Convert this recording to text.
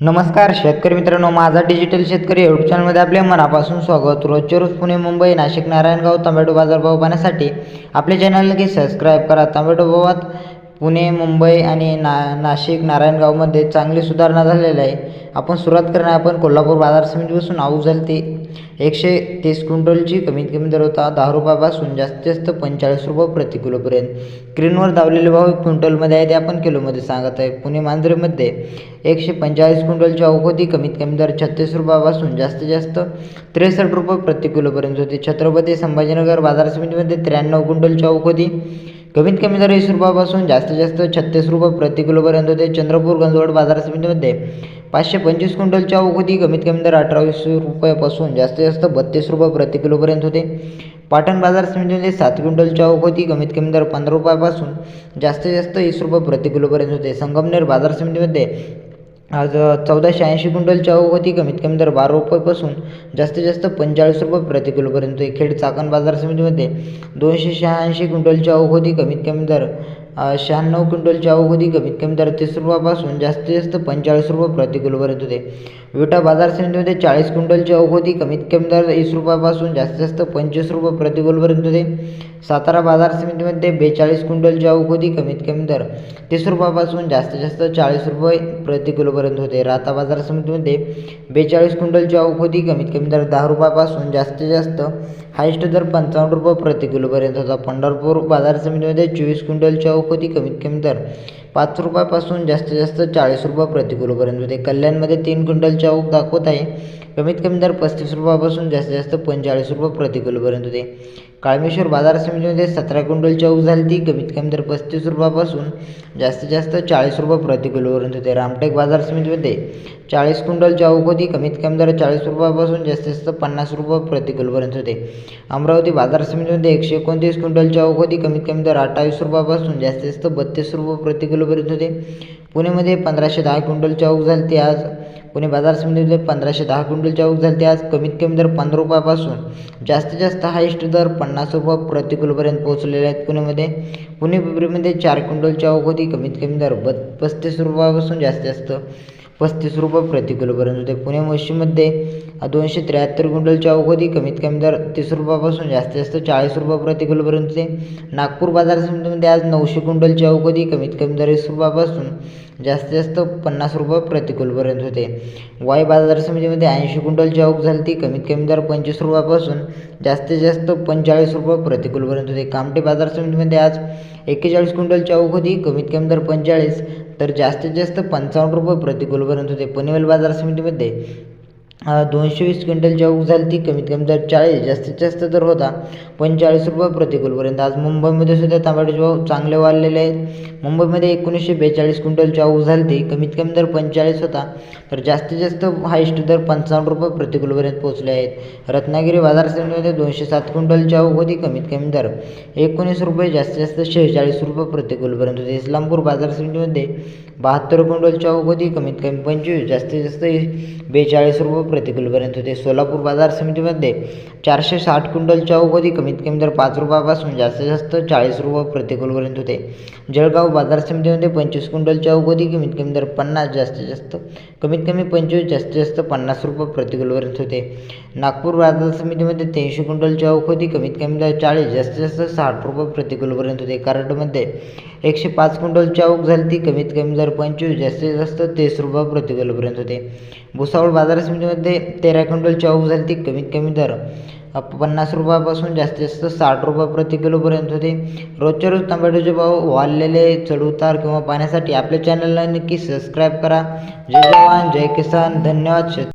नमस्कार शेतकरी मित्रांनो माझा डिजिटल शेतकरी यूट्यूब चॅनलमध्ये आपले मनापासून स्वागत. रोजचे रोज पुणे मुंबई नाशिक नारायणगाव टोमॅटो बाजारभाव पाहण्यासाठी आपले चॅनल नक्की सबस्क्राईब करा. टोमॅटो भावात पुणे मुंबई आणि ना नाशिक नारायणगावमध्ये चांगली सुधारणा झालेली आहे. आपण सुरुवात करणार आपण कोल्हापूर बाजार समितीपासून. आऊ झाली ते. एकशे तीस क्विंटलची कमीत कमी दर होता. दहा रुपयापासून जास्तीत जास्त पंचेचाळीस रुपये प्रति किलोपर्यंत. क्रीनवर धावलेले भाव क्विंटलमध्ये आहे ते आपण किलोमध्ये सांगत आहे. पुणे मांजरेमध्ये एकशे पंचेचाळीस क्विंटलची आवक होती. कमीत कमी दर छत्तीस रुपयापासून जास्तीत जास्त त्रेसष्ट रुपये प्रति किलोपर्यंत होती. छत्रपती संभाजीनगर बाजार समितीमध्ये त्र्याण्णव क्विंटलची आवक होती. कमीत कमी दर वीस रुपयापासून जास्तीत जास्त छत्तीस रुपये प्रति किलोपर्यंत होते. चंद्रपूर गंजवड बाजार समितीमध्ये पाचशे पंचवीस क्विंटलच्या आवक होती कमीत कमी दर अठरावीस रुपयापासून जास्तीत जास्त बत्तीस रुपये प्रति किलोपर्यंत होते. पाटण बाजार समितीमध्ये सात क्विंटलच्या आवक होती कमीत कमी दर पंधरा रुपयापासून जास्तीत जास्त वीस रुपये प्रति किलोपर्यंत होते. संगमनेर बाजार समितीमध्ये आज चौदाशे ऐंशी क्विंटलची आवक होती कमीत कमी दर बारा रुपयापासून जास्तीत जास्त पंचेचाळीस रुपये प्रति किलोपर्यंत. खेड चाकण बाजार समितीमध्ये दोनशे शहाऐंशी क्विंटलची आवक होती कमीत कमी दर शहाण्णव क्विंटलच्या अवधी कमीत कमी दर तीस रुपयापासून जास्तीत जास्त पंचेचाळीस रुपये प्रति किलोपर्यंत होते. विटा बाजार समितीमध्ये चाळीस क्विंटलची अवधी कमीत कमी दर वीस रुपयापासून जास्तीत जास्त पंचवीस रुपये प्रति किलोपर्यंत होते. सातारा बाजार समितीमध्ये बेचाळीस क्विंटलची अवधी कमीत कमी दर तीस रुपयापासून जास्तीत जास्त चाळीस रुपये प्रति किलोपर्यंत होते. राहता बाजार समितीमध्ये बेचाळीस क्विंटलची अवधी कमीत कमी दर दहा रुपयापासून जास्तीत जास्त हायस्ट दर पंचावन्न रुपये प्रति किलोपर्यंत होता. पंढरपूर बाजार समितीमध्ये चोवीस क्विंटल चौक होती कमीत कमी दर. पाच रुपयापासून जास्तीत जास्त चाळीस रुपये प्रति किलोपर्यंत होते. कल्याणमध्ये तीन क्विंटलची आवक दाखवत आहे. कमीत कमी दर पस्तीस रुपयापासून जास्तीत जास्त पंचेचाळीस रुपये प्रति किलोपर्यंत होते. काळमेश्वर बाजार समितीमध्ये सतरा क्विंटलची आवक झाली ती कमीत कमी दर पस्तीस रुपयापासून जास्तीत जास्त चाळीस रुपये प्रति किलोपर्यंत होते. रामटेक बाजार समितीमध्ये चाळीस क्विंटलची आवक होती. कमीत कमी दर चाळीस रुपयापासून जास्तीत जास्त पन्नास रुपये प्रति किलोपर्यंत होते. अमरावती बाजार समितीमध्ये एकशे एकोणतीस क्विंटलची आवक होती. कमीत कमी दर अठ्ठावीस रुपयापासून जास्तीत जास्त बत्तीस रुपये प्रति किलोपर्यंत होते. पुणेमध्ये पंधराशे दहा क्विंटलची आवक झाली ती आज. पुणे बाजार समितीमध्ये पंधराशे दहा क्विंटलची आवक झाली ते आज. कमीत कमी दर पंधरा रुपयापासून जास्तीत जास्त हायस्ट दर पन्नास रुपये प्रतिकुलपर्यंत पोहोचलेले आहेत पुणेमध्ये. पुणे पिंपरीमध्ये चार क्विंटलची आवक होती. कमीत कमी दर ब पस्तीस रुपयापासून जास्तीत जास्त पस्तीस रुपये प्रति परंतु होते. पुणे मोशीमध्ये दोनशे त्र्याहत्तर क्विंटलच्या आवक कमीत कमी दर तीस रुपयापासून जास्तीत जास्त चाळीस रुपये प्रति किलोपर्यंत होते. नागपूर बाजार समितीमध्ये आज नऊशे क्विंटलच्या आवक कमीत कमी दर वीस रुपयापासून जास्तीत जास्त पन्नास रुपये प्रतिकूलपर्यंत होते. वाय बाजार समितीमध्ये ऐंशी क्विंटलची आवक झाली ती कमीत कमी दर पंचवीस रुपयापासून जास्तीत जास्त पंचेचाळीस रुपये प्रतिकूलपर्यंत होते. कामटे बाजार समितीमध्ये आज एक्केचाळीस क्विंटलची आवक होती. कमीत कमी दर पंचेचाळीस तर जास्तीत जास्त पंचावन्न रुपये प्रतिकूलपर्यंत होते. पनवेल बाजार समितीमध्ये दोनशे वीस क्विंटलची आवक झाली ती कमीत कमी दर चाळीस जास्तीत जास्त दर होता पंचेचाळीस रुपये प्रतिकूलपर्यंत. आज मुंबईमध्ये सुद्धा तांबड्याचे भाव चांगले वाढलेले आहेत. मुंबईमध्ये एकोणीसशे बेचाळीस क्विंटलच्या आवक झाली ती कमीत कमी दर पंचेचाळीस होता तर जास्तीत जास्त हायस्ट दर पंचावन्न रुपये प्रतिकूलपर्यंत पोहोचले आहेत. रत्नागिरी बाजार समितीमध्ये दोनशे सात क्विंटलच्या आवक होती कमीत कमी दर एकोणीस रुपये जास्तीत जास्त शेहेचाळीस रुपये प्रतिकूलपर्यंत होते. इस्लामपूर बाजार समितीमध्ये बहात्तर क्विंटलच्या आवक कमीत कमी पंचवीस जास्तीत जास्त बेचाळीस रुपये प्रतिकूलपर्यंत होते. सोलापूर बाजार समितीमध्ये चारशे साठ क्विंटलच्या आवक कमीत कमी दर पाच रुपयापासून जास्तीत जास्त चाळीस रुपये प्रतिकूलपर्यंत होते. जळगाव बाजार समितीमध्ये पंचवीस क्विंटलच्या आवक कमीत कमी दर पन्नास जास्तीत जास्त कमीत कमी पंचवीस जास्तीत जास्त पन्नास रुपये प्रतिकूलपर्यंत होते. नागपूर बाजार समितीमध्ये तीनशे क्विंटलच्या आवक कमीत कमी दर चाळीस जास्तीत जास्त साठ रुपये प्रतिकूलपर्यंत होते. कराडमध्ये एकशे पाच क्विंटलची आवक झाली ती कमीत कमी दर पंचवीस जास्तीत जास्त तीस रुपये प्रति किलोपर्यंत होते. भुसावळ बाजार समितीमध्ये तेरा क्विंटलची चाऊ झाली ती कमीत कमी दर पन्नास रुपयापासून जास्तीत जास्त साठ रुपये प्रति किलोपर्यंत होते. रोजच्या रोज टोमॅटोचे भाव वाढलेले चढउतार किंवा पाहण्यासाठी आपल्या चॅनलला नक्की सबस्क्राईब करा. जय जवान जय किसान. धन्यवाद. शेत